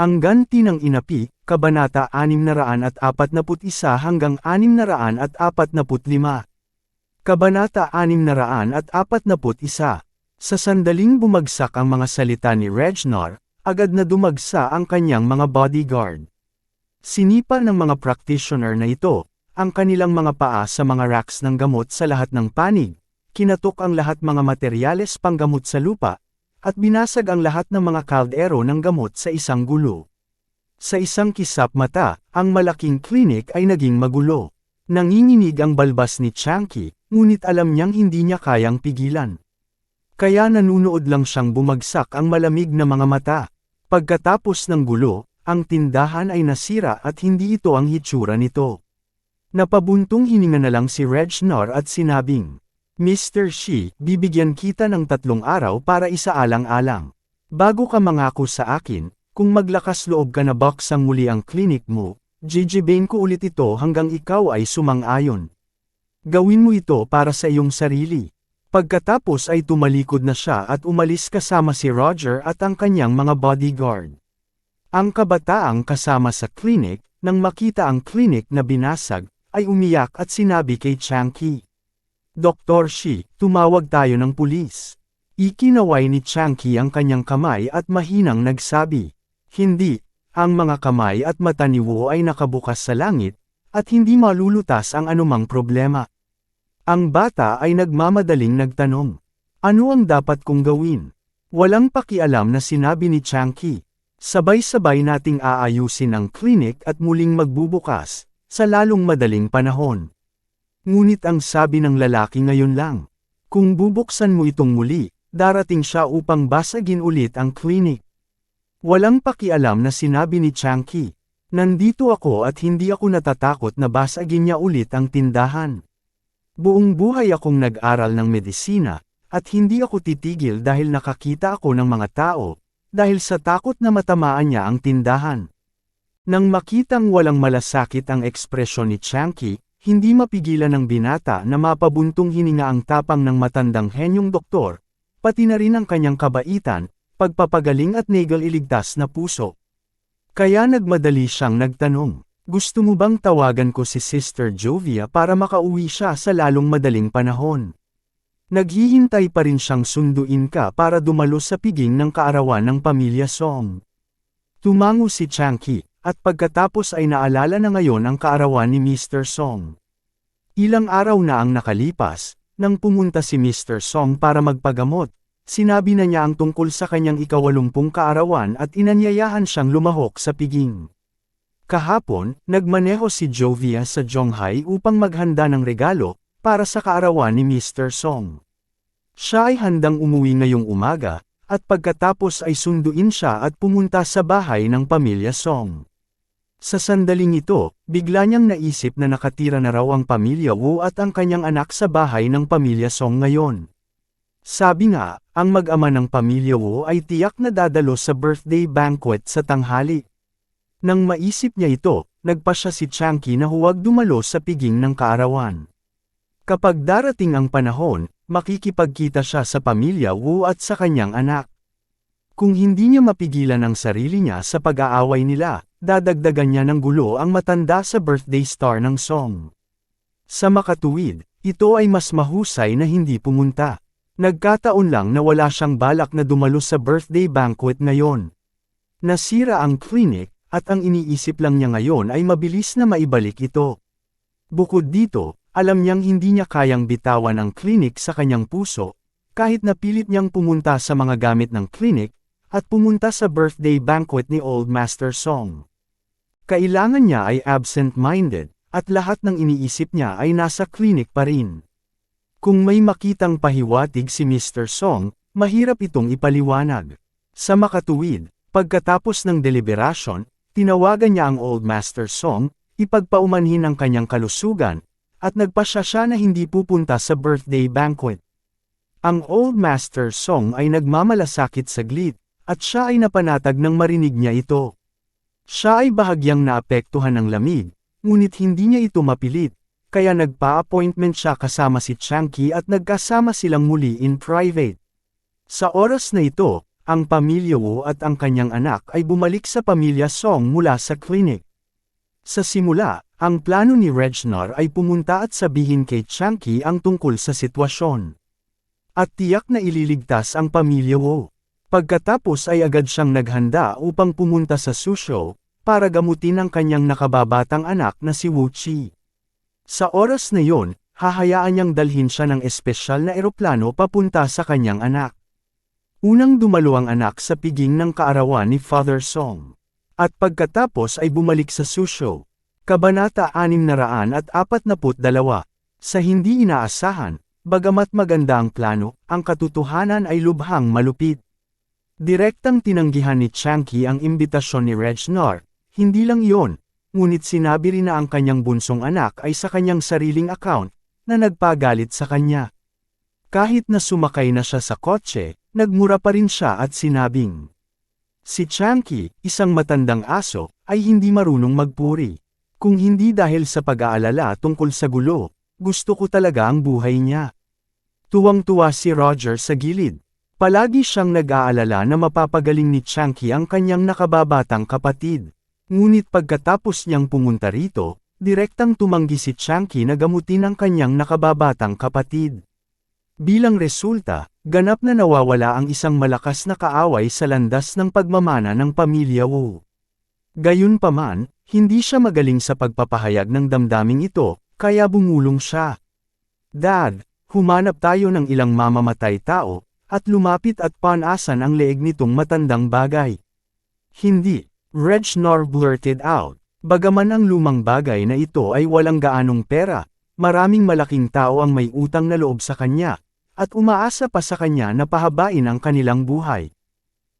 Ang ganti ng inapi, Kabanata 641 hanggang 645. Kabanata 641 Sa sandaling bumagsak ang mga salita ni Regnor, agad na dumagsa ang kanyang mga bodyguard. Sinipa ng mga practitioner na ito, ang kanilang mga paa sa mga racks ng gamot sa lahat ng panig, kinatok ang lahat mga materyales panggamot sa lupa, at binasag ang lahat ng mga kaldero ng gamot sa isang gulo. Sa isang kisap mata, ang malaking klinik ay naging magulo. Nanginginig ang balbas ni Chanky, ngunit alam niyang hindi niya kayang pigilan. Kaya nanunood lang siyang bumagsak ang malamig na mga mata. Pagkatapos ng gulo, ang tindahan ay nasira at hindi ito ang hitsura nito. Napabuntong hininga na lang si Regnor at sinabing, Mr. Shi, bibigyan kita ng tatlong araw para isaalang-alang. Bago ka mangako sa akin, kung maglakas loob ka na baksang muli ang klinik mo, jijibain ko ulit ito hanggang ikaw ay sumang-ayon. Gawin mo ito para sa iyong sarili. Pagkatapos ay tumalikod na siya at umalis kasama si Roger at ang kanyang mga bodyguard. Ang kabataang kasama sa klinik, nang makita ang klinik na binasag, ay umiyak at sinabi kay Chanky. Dr. Shi, tumawag tayo ng pulis. Ikinaway ni Chanky ang kanyang kamay at mahinang nagsabi, Hindi, ang mga kamay at mata ni Wu ay nakabukas sa langit, at hindi malulutas ang anumang problema. Ang bata ay nagmamadaling nagtanong, Ano ang dapat kong gawin? Walang pakialam na sinabi ni Chanky. Sabay-sabay nating aayusin ang klinik at muling magbubukas, sa lalong madaling panahon. Ngunit ang sabi ng lalaki ngayon lang, kung bubuksan mo itong muli, darating siya upang basagin ulit ang klinik. Walang pakialam na sinabi ni Chanky, nandito ako at hindi ako natatakot na basagin niya ulit ang tindahan. Buong buhay akong nag-aral ng medisina, at hindi ako titigil dahil nakakita ako ng mga tao, dahil sa takot na matamaan niya ang tindahan. Nang makitang walang malasakit ang ekspresyon ni Chanky, hindi mapigilan ng binata na mapabuntong hininga ang tapang ng matandang henyong doktor, pati na rin ang kanyang kabaitan, pagpapagaling at negal iligtas na puso. Kaya nagmadali siyang nagtanong, gusto mo bang tawagan ko si Sister Jovia para makauwi siya sa lalong madaling panahon? Naghihintay pa rin siyang sunduin ka para dumalo sa piging ng kaarawan ng pamilya Song. Tumango si Chanky, at pagkatapos ay naalala na ngayon ang kaarawan ni Mr. Song. Ilang araw na ang nakalipas, nang pumunta si Mr. Song para magpagamot, sinabi na niya ang tungkol sa kanyang ikawalumpung kaarawan at inanyayahan siyang lumahok sa piging. Kahapon, nagmaneho si Jovia sa Zhonghai upang maghanda ng regalo, para sa kaarawan ni Mr. Song. Siya ay handang umuwi ngayong umaga, at pagkatapos ay sunduin siya at pumunta sa bahay ng pamilya Song. Sa sandaling ito, bigla niyang naisip na nakatira na raw ang pamilya Wu at ang kanyang anak sa bahay ng pamilya Song ngayon. Sabi nga, ang mag-ama ng pamilya Wu ay tiyak na dadalo sa birthday banquet sa tanghali. Nang maisip niya ito, nagpa siya si Chanky na huwag dumalo sa piging ng kaarawan. Kapag darating ang panahon, makikipagkita siya sa pamilya Wu at sa kanyang anak. Kung hindi niya mapigilan ang sarili niya sa pag-aaway nila, dadagdagan niya ng gulo ang matanda sa birthday star ng song. Sa makatuwid, ito ay mas mahusay na hindi pumunta. Nagkataon lang na wala siyang balak na dumalo sa birthday banquet ngayon. Nasira ang clinic, at ang iniisip lang niya ngayon ay mabilis na maibalik ito. Bukod dito, alam niyang hindi niya kayang bitawan ang clinic sa kanyang puso, kahit napilit niyang pumunta sa mga gamit ng clinic, at pumunta sa birthday banquet ni Old Master Song. Kailangan niya ay absent-minded, at lahat ng iniisip niya ay nasa clinic pa rin. Kung may makitang pahiwatig si Mr. Song, mahirap itong ipaliwanag. Sa makatuwid, Pagkatapos ng deliberasyon, tinawagan niya ang Old Master Song, ipagpaumanhin ang kanyang kalusugan, at nagpasya siya na hindi pupunta sa birthday banquet. Ang Old Master Song ay nagmamalasakit saglit, at siya ay napanatag nang marinig niya ito. Siya ay bahagyang naapektuhan ng lamig, ngunit hindi niya ito mapilit, kaya nagpa-appointment siya kasama si Changki at nagkasama silang muli in private. Sa oras na ito, ang pamilya Wu at ang kanyang anak ay bumalik sa pamilya Song mula sa clinic. Sa simula, ang plano ni Regnor ay pumunta at sabihin kay Changki ang tungkol sa sitwasyon. At tiyak na ililigtas ang pamilya Wu. Pagkatapos ay agad siyang naghanda upang pumunta sa Susho, para gamutin ang kanyang nakababatang anak na si Wu Chi. Sa oras na yon, hahayaan niyang dalhin siya ng espesyal na eroplano papunta sa kanyang anak. Unang dumalo ang anak sa piging ng kaarawan ni Father Song. At pagkatapos ay bumalik sa Susho. Kabanata 642. Sa hindi inaasahan, bagamat maganda ang plano, ang katotohanan ay lubhang malupit. Direktang tinanggihan ni Changki ang imbitasyon ni Regnor, hindi lang iyon, ngunit sinabi rin na ang kanyang bunsong anak ay sa kanyang sariling account, na nagpagalit sa kanya. Kahit na sumakay na siya sa kotse, nagmura pa rin siya at sinabing, Si Changki, isang matandang aso, ay hindi marunong magpuri. Kung hindi dahil sa pag-aalala tungkol sa gulo, gusto ko talaga ang buhay niya. Tuwang-tuwa si Roger sa gilid. Palagi siyang nag-aalala na mapapagaling ni Changki ang kanyang nakababatang kapatid. Ngunit pagkatapos niyang pumunta rito, direktang tumanggi si Changki na gamutin ang kanyang nakababatang kapatid. Bilang resulta, ganap na nawawala ang isang malakas na kaaway sa landas ng pagmamana ng pamilya Wu. Gayunpaman, hindi siya magaling sa pagpapahayag ng damdaming ito, kaya bumulong siya. Dad, humanap tayo ng ilang mamamatay tao, at lumapit at panasan ang leeg nitong matandang bagay. Hindi, Regnor blurted out, bagaman ang lumang bagay na ito ay walang gaanong pera, maraming malaking tao ang may utang na loob sa kanya, at umaasa pa sa kanya na pahabain ang kanilang buhay.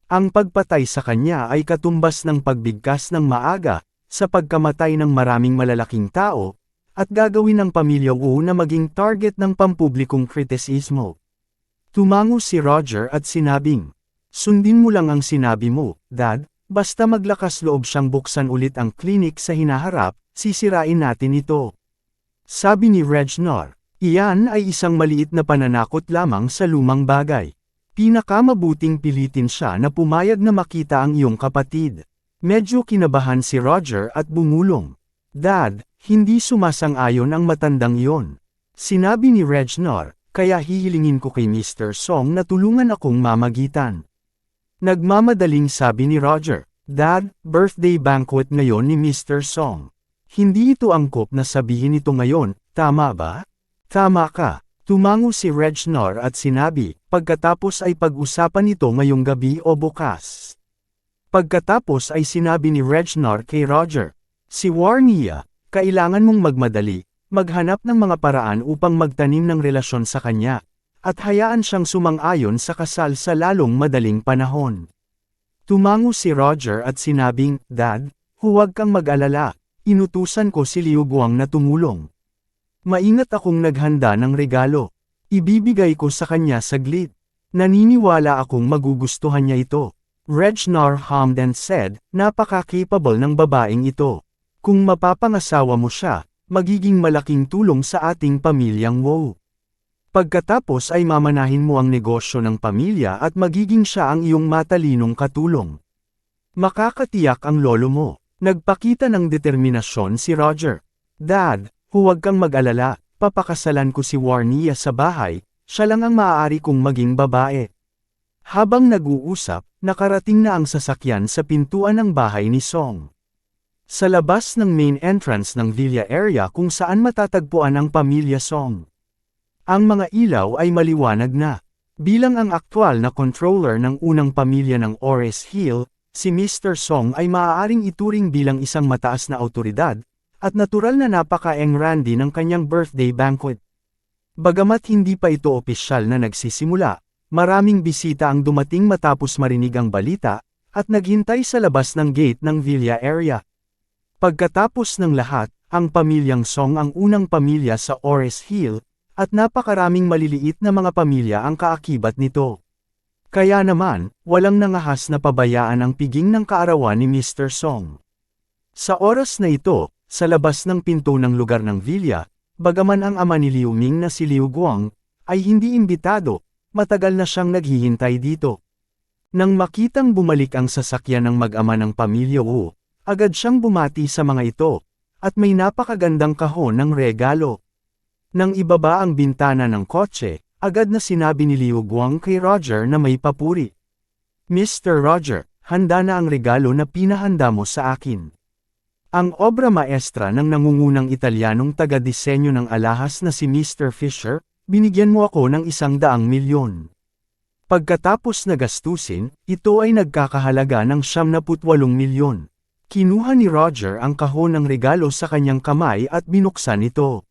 Ang pagpatay sa kanya ay katumbas ng pagbigkas ng maaga, sa pagkamatay ng maraming malalaking tao, at gagawin ng pamilya Wu na maging target ng pampublikong kritisismo. Tumango si Roger at sinabing, Sundin mo lang ang sinabi mo, Dad, basta maglakas loob siyang buksan ulit ang klinik sa hinaharap, sisirain natin ito. Sabi ni Regnor, iyan ay isang maliit na pananakot lamang sa lumang bagay. Pinakamabuting pilitin siya na pumayag na makita ang iyong kapatid. Medyo kinabahan si Roger at bumulong. Dad, hindi sumasang-ayon ang matandang iyon. Sinabi ni Regnor, kaya hihilingin ko kay Mr. Song na tulungan akong mamagitan. Nagmamadaling sabi ni Roger, Dad, birthday banquet ngayon ni Mr. Song. Hindi ito angkop na sabihin ito ngayon, tama ba? Tama ka. Tumango si Regnor at sinabi, pagkatapos ay pag-usapan ito ngayong gabi o bukas. Pagkatapos ay sinabi ni Regnor kay Roger, Si Warnia, kailangan mong magmadali, maghanap ng mga paraan upang magtanim ng relasyon sa kanya, at hayaan siyang sumang-ayon sa kasal sa lalong madaling panahon. Tumango si Roger at sinabing, Dad, huwag kang mag-alala, inutusan ko si Liu Guang na tumulong. Maingat akong naghanda ng regalo. Ibibigay ko sa kanya saglit. Naniniwala akong magugustuhan niya ito. Regnor Hamden said, napaka-capable ng babaeng ito. Kung mapapangasawa mo siya, magiging malaking tulong sa ating pamilyang Wu. Pagkatapos ay mamanahin mo ang negosyo ng pamilya at magiging siya ang iyong matalinong katulong. Makakatiyak ang lolo mo. Nagpakita ng determinasyon si Roger. Dad, huwag kang mag-alala, papakasalan ko si Warnia sa bahay, siya lang ang maaari kong maging babae. Habang nag-uusap, nakarating na ang sasakyan sa pintuan ng bahay ni Song. Sa labas ng main entrance ng villa area kung saan matatagpuan ang pamilya Song. Ang mga ilaw ay maliwanag na. Bilang ang aktwal na controller ng unang pamilya ng Ores Hill, si Mr. Song ay maaaring ituring bilang isang mataas na autoridad, at natural na napaka-engrandi ng kanyang birthday banquet. Bagamat hindi pa ito opisyal na nagsisimula, maraming bisita ang dumating matapos marinig ang balita, at naghintay sa labas ng gate ng villa area. Pagkatapos ng lahat, ang pamilyang Song ang unang pamilya sa Ores Hill, at napakaraming maliliit na mga pamilya ang kaakibat nito. Kaya naman, walang nangahas na pabayaan ang piging ng kaarawan ni Mr. Song. Sa oras na ito, sa labas ng pinto ng lugar ng villa, bagaman ang ama ni Liu Ming na si Liu Guang, ay hindi imbitado, matagal na siyang naghihintay dito. Nang makitang bumalik ang sasakyan ng mag-ama ng pamilya Wu, agad siyang bumati sa mga ito, at may napakagandang kahon ng regalo. Nang ibaba ang bintana ng kotse, agad na sinabi ni Liu Guang kay Roger na may papuri. Mr. Roger, handa na ang regalo na pinahanda mo sa akin. Ang obra maestra ng nangungunang Italianong taga-disenyo ng alahas na si Mr. Fisher, binigyan mo ako ng isang daang milyon. Pagkatapos na gastusin, ito ay nagkakahalaga ng 78 milyon. Kinuha ni Roger ang kahon ng regalo sa kanyang kamay at binuksan ito.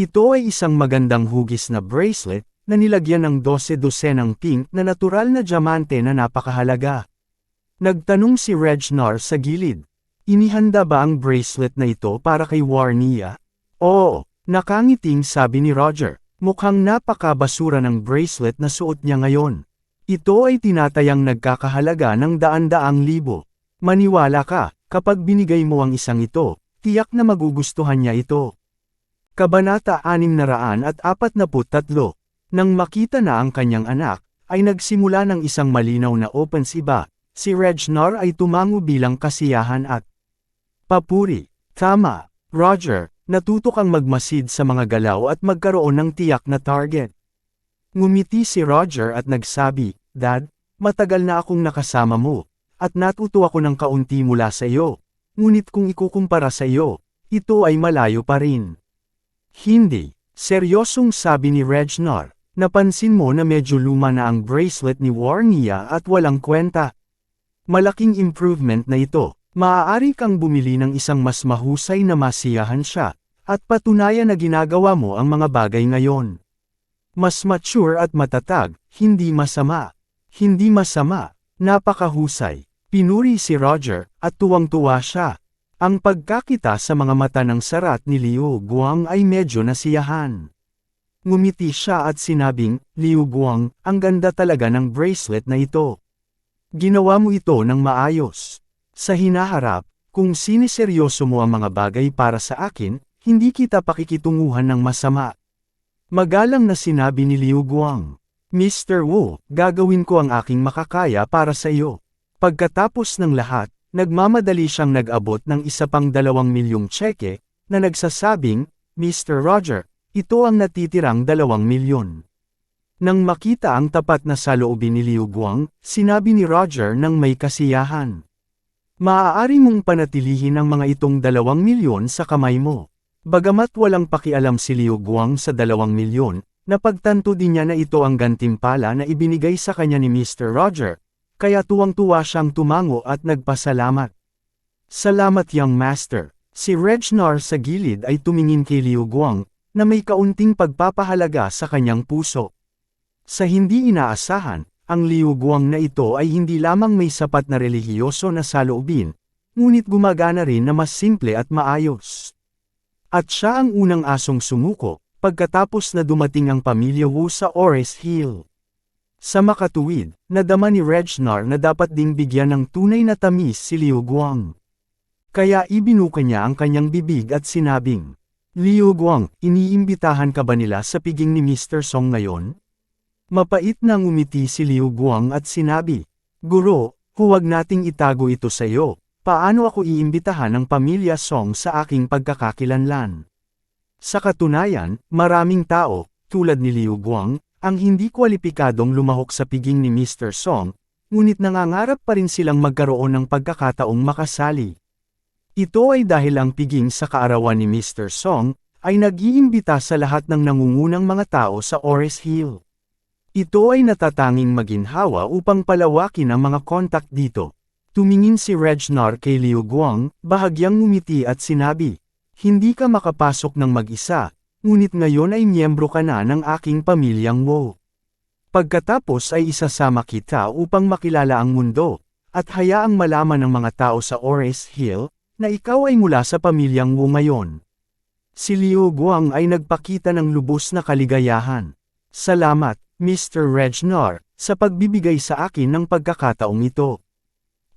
Ito ay isang magandang hugis na bracelet, na nilagyan ng 12-dosenang pink na natural na diamante na napakahalaga. Nagtanong si Regnar sa gilid. Inihanda ba ang bracelet na ito para kay Warnia? Oo, nakangiting sabi ni Roger. Mukhang napakabasura ng bracelet na suot niya ngayon. Ito ay tinatayang nagkakahalaga ng daan-daang libo. Maniwala ka, kapag binigay mo ang isang ito, tiyak na magugustuhan niya ito. Kabanata 643 Nang makita na ang kanyang anak, ay nagsimula ng isang malinaw na open siba, si Regnar ay tumango bilang kasiyahan at papuri. Tama, Roger, natuto kang magmasid sa mga galaw at magkaroon ng tiyak na target. Ngumiti si Roger at nagsabi, Dad, matagal na akong nakasama mo, at natuto ako ng kaunti mula sa iyo. Ngunit kung ikukumpara sa iyo, ito ay malayo pa rin. Hindi, seryosong sabi ni Regnar, napansin mo na medyo luma na ang bracelet ni Warnia at walang kwenta. Malaking improvement na ito, maaari kang bumili ng isang mas mahusay na masiyahan siya, at patunayan na ginagawa mo ang mga bagay ngayon. Mas mature at matatag, hindi masama. Hindi masama, napakahusay. Pinuri si Roger, at tuwang-tuwa siya. Ang pagkakita sa mga mata ng sarat ni Liu Guang ay medyo nasiyahan. Ngumiti siya at sinabing, Liu Guang, ang ganda talaga ng bracelet na ito. Ginawa mo ito ng maayos. Sa hinaharap, kung siniseryoso mo ang mga bagay para sa akin, hindi kita pakikitunguhan ng masama. Magalang na sinabi ni Liu Guang. Mr. Wu, gagawin ko ang aking makakaya para sa iyo. Pagkatapos ng lahat, nagmamadali siyang nag-abot ng isa pang dalawang milyong tseke, na nagsasabing, Mr. Roger, ito ang natitirang dalawang milyon. Nang makita ang tapat na saloobin ni Liu Guang, sinabi ni Roger ng may kasiyahan. Maaari mong panatilihin ang mga itong dalawang milyon sa kamay mo. Bagamat walang pakialam si Liu Guang sa dalawang milyon, napagtanto din niya na ito ang gantimpala na ibinigay sa kanya ni Mr. Roger, kaya tuwang-tuwa siyang tumango at nagpasalamat. Salamat young master. Si Regnar sa gilid ay tumingin kay Liu Guang, na may kaunting pagpapahalaga sa kanyang puso. Sa hindi inaasahan, ang Liu Guang na ito ay hindi lamang may sapat na relihiyoso na saloobin, ngunit gumagana rin na mas simple at maayos. At siya ang unang asong sumuko, pagkatapos na dumating ang pamilya Wu sa Ores Hill. Sa makatuwid, nadama ni Regnar na dapat ding bigyan ng tunay na tamis si Liu Guang. Kaya ibinuka niya ang kanyang bibig at sinabing, Liu Guang, iniimbitahan ka ba nila sa piging ni Mr. Song ngayon? Mapait na ngumiti si Liu Guang at sinabi, Guro, huwag nating itago ito sa iyo, paano ako iimbitahan ng pamilya Song sa aking pagkakakilanlan? Sa katunayan, maraming tao, tulad ni Liu Guang, ang hindi kwalipikadong lumahok sa piging ni Mr. Song, ngunit nangangarap pa rin silang magkaroon ng pagkakataong makasali. Ito ay dahil ang piging sa kaarawan ni Mr. Song, ay nag-iimbita sa lahat ng nangungunang mga tao sa Ores Hill. Ito ay natatanging maginhawa upang palawakin ang mga kontak dito. Tumingin si Regnar kay Liu Guang, bahagyang ngumiti at sinabi, Hindi ka makapasok ng mag-isa, ngunit ngayon ay miyembro ka na ng aking pamilyang Wo. Pagkatapos ay isasama kita upang makilala ang mundo, at hayaang malaman ng mga tao sa Ores Hill, na ikaw ay mula sa pamilyang Wu ngayon. Si Liu Guang ay nagpakita ng lubos na kaligayahan. Salamat, Mr. Regnor, sa pagbibigay sa akin ng pagkakataong ito.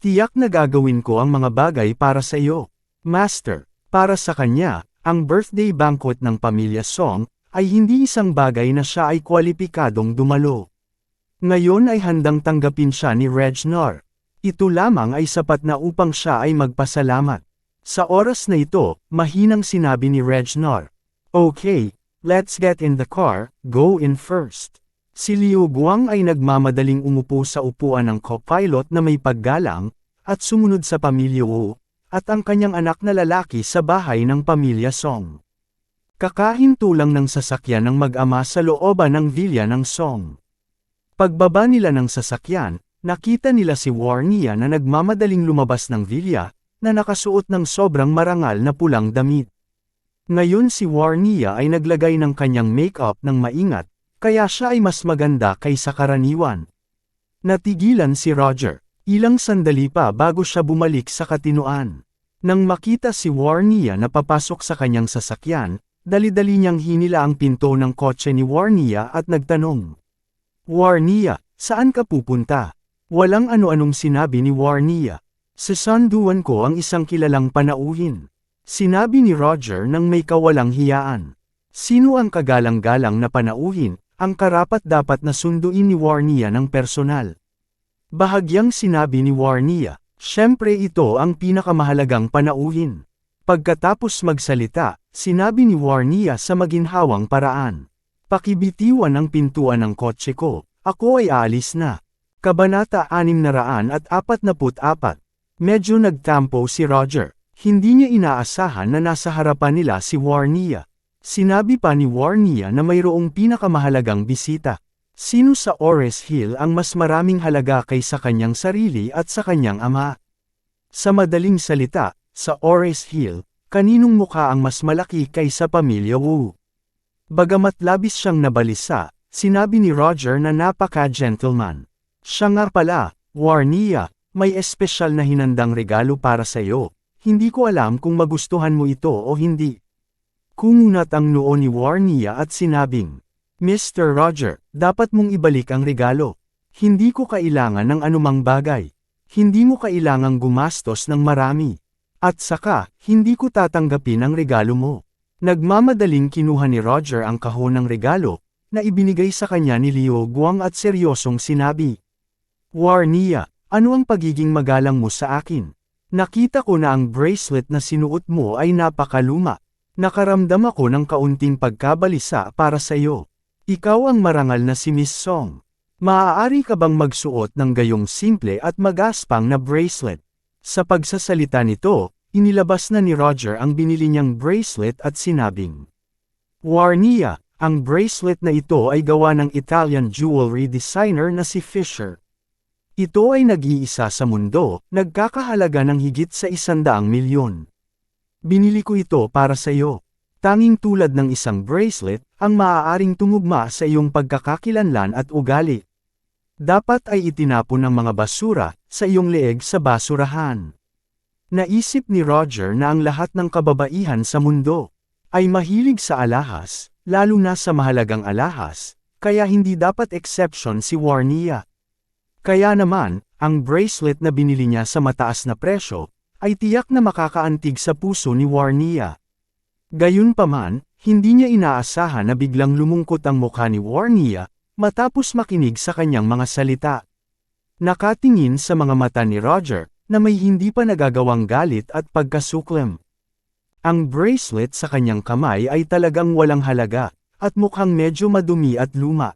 Tiyak na gagawin ko ang mga bagay para sa iyo. Master, para sa kanya, ang birthday banquet ng pamilya Song, ay hindi isang bagay na siya ay kwalipikadong dumalo. Ngayon ay handang tanggapin siya ni Regnor. Ito lamang ay sapat na upang siya ay magpasalamat. Sa oras na ito, mahinang sinabi ni Regnor. Okay, let's get in the car, go in first. Si Liu Guang ay nagmamadaling umupo sa upuan ng co-pilot na may paggalang, at sumunod sa pamilya Wu, at ang kanyang anak na lalaki sa bahay ng pamilya Song. Kakahinto lang ng sasakyan ng mag-ama sa looban ng vilya ng Song. Pagbaba nila ng sasakyan, Nakita nila si Warnia na nagmamadaling lumabas ng vilya, na nakasuot ng sobrang marangal na pulang damit. Ngayon si Warnia ay naglagay ng kanyang make-up ng maingat, kaya siya ay mas maganda kaysa karaniwan. Natigilan si Roger, ilang sandali pa bago siya bumalik sa katinuan. Nang makita si Warnia na papasok sa kanyang sasakyan, dali-dali niyang hinila ang pinto ng kotse ni Warnia at nagtanong. Warnia, saan ka pupunta? Walang ano-anong sinabi ni Warnia. Sasanduan ko ang isang kilalang panauhin. Sinabi ni Roger nang may kawalang hiyaan. Sino ang kagalang-galang na panauhin, ang karapat dapat na sunduin ni Warnia ng personal. Bahagyang sinabi ni Warnia, syempre ito ang pinakamahalagang panauhin. Pagkatapos magsalita, sinabi ni Warnia sa maginhawang paraan. Pakibitiwan ang pintuan ng kotse ko, ako ay aalis na. Kabanata 644 Medyo nagtampo si Roger. Hindi niya inaasahan na nasa harapan nila si Warnia. Sinabi pa ni Warnia na mayroong pinakamahalagang bisita. Sino sa Ores Hill ang mas maraming halaga kaysa kanyang sarili at sa kanyang ama? Sa madaling salita, sa Ores Hill, kaninong mukha ang mas malaki kaysa pamilya Wu? Bagamat labis siyang nabalisa, sinabi ni Roger na napaka-gentleman. Siya nga pala, Warnia, may espesyal na hinandang regalo para sa iyo. Hindi ko alam kung magustuhan mo ito o hindi. Kumunat ang noo ni Warnia at sinabing, Mr. Roger, dapat mong ibalik ang regalo. Hindi ko kailangan ng anumang bagay. Hindi mo kailangang gumastos ng marami. At saka, hindi ko tatanggapin ang regalo mo. Nagmamadaling kinuha ni Roger ang kahon ng regalo, na ibinigay sa kanya ni Leo Guang at seryosong sinabi. Warnia, ano ang pagiging magalang mo sa akin? Nakita ko na ang bracelet na sinuot mo ay napakaluma. Nakaramdam ako ng kaunting pagkabalisa para sa iyo. Ikaw ang marangal na si Miss Song. Maaari ka bang magsuot ng gayong simple at magaspang na bracelet? Sa pagsasalita nito, inilabas na ni Roger ang binili niyang bracelet at sinabing, Warnia, ang bracelet na ito ay gawa ng Italian jewelry designer na si Fisher. Ito ay nag-iisa sa mundo, nagkakahalaga ng higit sa isandaang milyon. Binili ko ito para sa iyo. Tanging tulad ng isang bracelet, ang maaaring tumugma sa iyong pagkakakilanlan at ugali. Dapat ay itinapon ng mga basura, sa iyong leeg sa basurahan. Naisip ni Roger na ang lahat ng kababaihan sa mundo, ay mahilig sa alahas, lalo na sa mahalagang alahas, kaya hindi dapat exception si Warnia. Kaya naman, ang bracelet na binili niya sa mataas na presyo, ay tiyak na makakaantig sa puso ni Warnia. Gayunpaman, hindi niya inaasahan na biglang lumungkot ang mukha ni Warnia, matapos makinig sa kanyang mga salita. Nakatingin sa mga mata ni Roger, na may hindi pa nagagawang galit at pagkasuklem. Ang bracelet sa kanyang kamay ay talagang walang halaga, at mukhang medyo madumi at luma.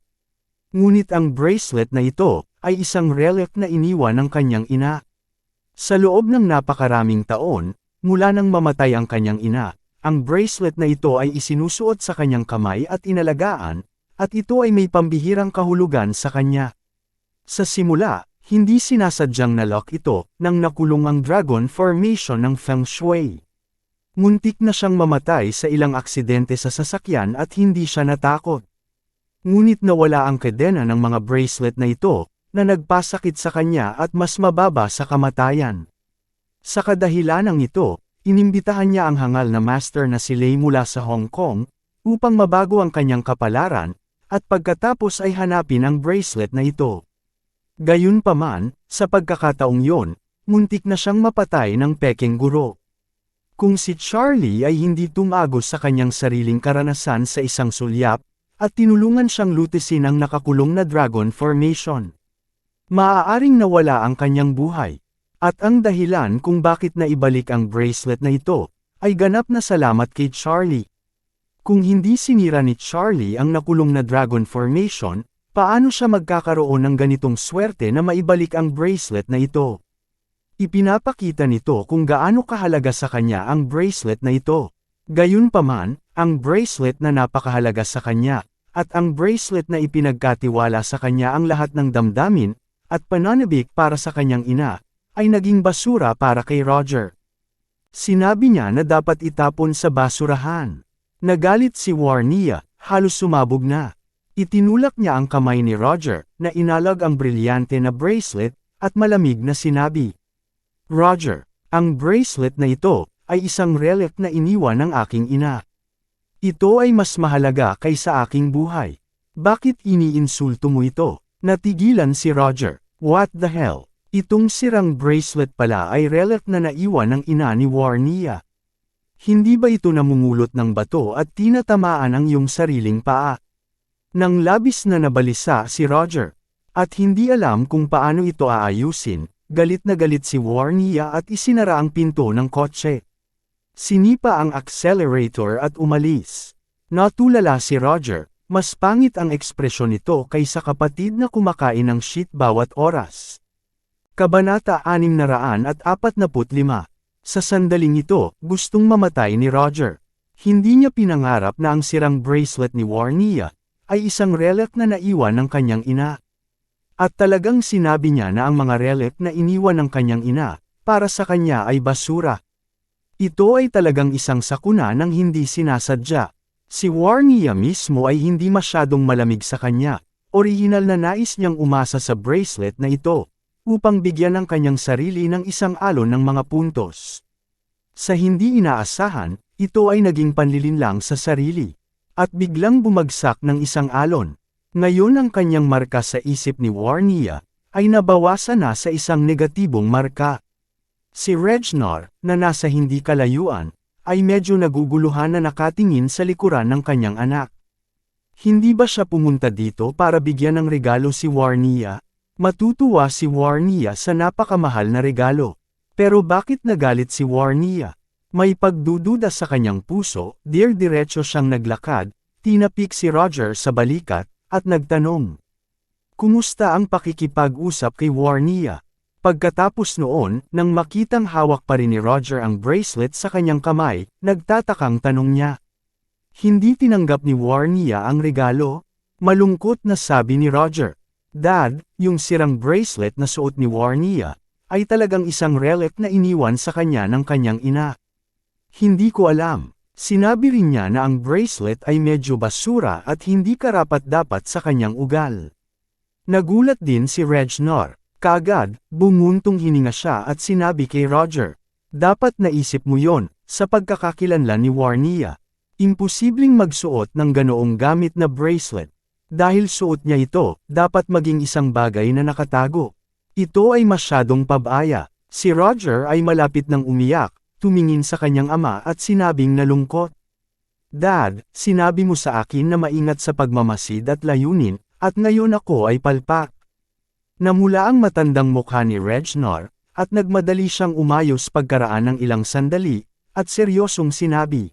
Ngunit ang bracelet na ito, ay isang relic na iniwan ng kanyang ina. Sa loob ng napakaraming taon, mula nang mamatay ang kanyang ina, ang bracelet na ito ay isinusuot sa kanyang kamay at inalagaan, at ito ay may pambihirang kahulugan sa kanya. Sa simula, hindi sinasadyang nalock ito, nang nakulong ang dragon formation ng Feng Shui. Muntik na siyang mamatay sa ilang aksidente sa sasakyan at hindi siya natakot. Ngunit nawala ang kadena ng mga bracelet na ito, na nagpasakit sa kanya at mas mababa sa kamatayan. Sa kadahilanang ito, inimbitahan niya ang hangal na master na si Lei mula sa Hong Kong, upang mabago ang kanyang kapalaran, at pagkatapos ay hanapin ang bracelet na ito. Gayunpaman, sa pagkakataong yon, muntik na siyang mapatay ng peking guro. Kung si Charlie ay hindi tumagos sa kanyang sariling karanasan sa isang sulyap, at tinulungan siyang lutisin ang nakakulong na dragon formation. Maaaring nawala ang kanyang buhay. At ang dahilan kung bakit naibalik ang bracelet na ito, ay ganap na salamat kay Charlie. Kung hindi sinira ni Charlie ang nakulong na dragon formation, paano siya magkakaroon ng ganitong swerte na maibalik ang bracelet na ito? Ipinapakita nito kung gaano kahalaga sa kanya ang bracelet na ito. Gayunpaman, ang bracelet na napakahalaga sa kanya, at ang bracelet na ipinagkatiwala sa kanya ang lahat ng damdamin, at pananabik para sa kanyang ina, ay naging basura para kay Roger. Sinabi niya na dapat itapon sa basurahan. Nagalit si Warnia, halos sumabog na. Itinulak niya ang kamay ni Roger, na inalag ang brilyante na bracelet, at malamig na sinabi. Roger, ang bracelet na ito, ay isang relic na iniwan ng aking ina. Ito ay mas mahalaga kaysa aking buhay. Bakit iniinsulto mo ito? Natigilan si Roger. What the hell? Itong sirang bracelet pala ay relic na naiwan ng ina ni Warnia. Hindi ba ito namumulot ng bato at tinatamaan ang iyong sariling paa? Nang labis na nabalisa si Roger, at hindi alam kung paano ito aayusin, galit na galit si Warnia at isinara ang pinto ng kotse. Sinipa ang accelerator at umalis. Natulala si Roger, mas pangit ang ekspresyon nito kaysa kapatid na kumakain ng shit bawat oras. Kabanata 645 Sa sandaling ito, gustong mamatay ni Roger. Hindi niya pinangarap na ang sirang bracelet ni Warnia ay isang relic na naiwan ng kanyang ina. At talagang sinabi niya na ang mga relic na iniwan ng kanyang ina, para sa kanya ay basura. Ito ay talagang isang sakuna ng hindi sinasadya. Si Warnia mismo ay hindi masyadong malamig sa kanya, orihinal na nais niyang umasa sa bracelet na ito upang bigyan ng kanyang sarili ng isang alon ng mga puntos. Sa hindi inaasahan, ito ay naging panlilinlang sa sarili, at biglang bumagsak ng isang alon. Ngayon ang kanyang marka sa isip ni Warnia, ay nabawasan na sa isang negatibong marka. Si Regnor, na nasa hindi kalayuan, ay medyo naguguluhan na nakatingin sa likuran ng kanyang anak. Hindi ba siya pumunta dito para bigyan ng regalo si Warnia? Matutuwa si Warnia sa napakamahal na regalo. Pero bakit nagalit si Warnia? May pagdududa sa kanyang puso, dear diretso siyang naglakad, tinapik si Roger sa balikat, at nagtanong. Kumusta ang pakikipag-usap kay Warnia? Pagkatapos noon, nang makitang hawak pa rin ni Roger ang bracelet sa kanyang kamay, nagtatakang tanong niya. Hindi tinanggap ni Warnia ang regalo? Malungkot na sabi ni Roger. Dad, yung sirang bracelet na suot ni Warnia, ay talagang isang relic na iniwan sa kanya ng kanyang ina. Hindi ko alam. Sinabi rin niya na ang bracelet ay medyo basura at hindi karapat-dapat sa kanyang ugal. Nagulat din si Regnor. Kagad, bumuntong hininga siya at sinabi kay Roger. Dapat naisip mo yon, sa pagkakakilanlan ni Warnia. Imposibleng magsuot ng ganoong gamit na bracelet. Dahil suot niya ito, dapat maging isang bagay na nakatago. Ito ay masyadong pabaya. Si Roger ay malapit ng umiyak, tumingin sa kanyang ama at sinabing nalungkot. Dad, sinabi mo sa akin na maingat sa pagmamasid at layunin, at ngayon ako ay palpak. Namula ang matandang mukha ni Regnor, at nagmadali siyang umayos pagkaraan ng ilang sandali, at seryosong sinabi.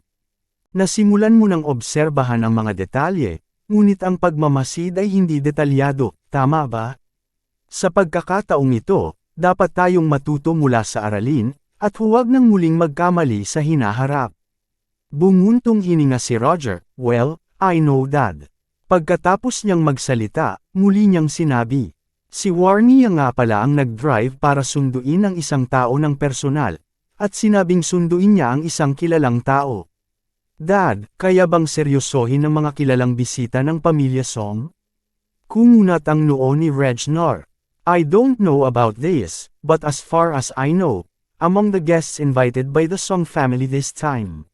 Nasimulan mo nang obserbahan ang mga detalye, Ngunit ang pagmamasid ay hindi detalyado, tama ba? Sa pagkakataong ito, dapat tayong matuto mula sa aralin, at huwag nang muling magkamali sa hinaharap. Bumuntong hininga si Roger, well, I know dad. Pagkatapos niyang magsalita, muli niyang sinabi. Si Warnia nga pala ang nag-drive para sunduin ang isang tao ng personal, at sinabing sunduin niya ang isang kilalang tao. Dad, kaya bang seryosohin ng mga kilalang bisita ng pamilya Song? Kumunat ang noo ni Regnor. I don't know about this, but as far as I know, among the guests invited by the Song family this time.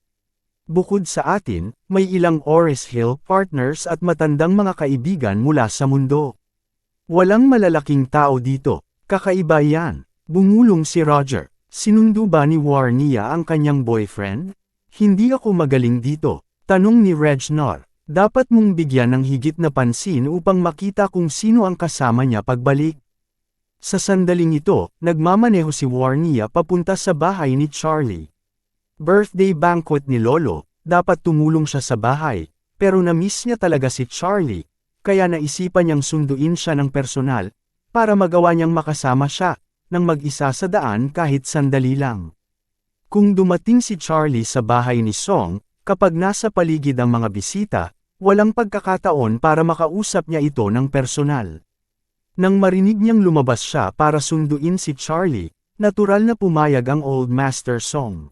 Bukod sa atin, may ilang Oris Hill partners at matandang mga kaibigan mula sa mundo. Walang malalaking tao dito, kakaiba yan. Bumulong si Roger. Sinundo ba ni Warnia ang kanyang boyfriend? Hindi ako magaling dito. Tanong ni Regnor. Dapat mong bigyan ng higit na pansin upang makita kung sino ang kasama niya pagbalik. Sa sandaling ito, nagmamaneho si Warnia papunta sa bahay ni Charlie. Birthday banquet ni Lolo, dapat tumulong siya sa bahay, pero na-miss niya talaga si Charlie, kaya naisipan niyang sunduin siya ng personal, para magawa niyang makasama siya, nang mag-isa sa daan kahit sandali lang. Kung dumating si Charlie sa bahay ni Song, kapag nasa paligid ang mga bisita, walang pagkakataon para makausap niya ito ng personal. Nang marinig niyang lumabas siya para sunduin si Charlie, natural na pumayag ang Old Master Song.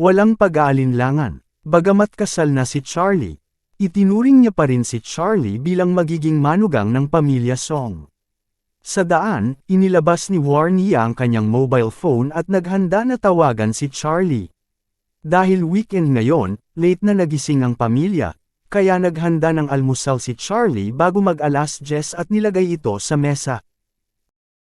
Walang pag-aalinlangan, bagamat kasal na si Charlie, itinuring niya pa rin si Charlie bilang magiging manugang ng pamilya Song. Sa daan, inilabas ni Warnia ang kanyang mobile phone at naghanda na tawagan si Charlie. Dahil weekend ngayon, late na nagising ang pamilya, kaya naghanda ng almusal si Charlie bago mag-alas 10 at nilagay ito sa mesa.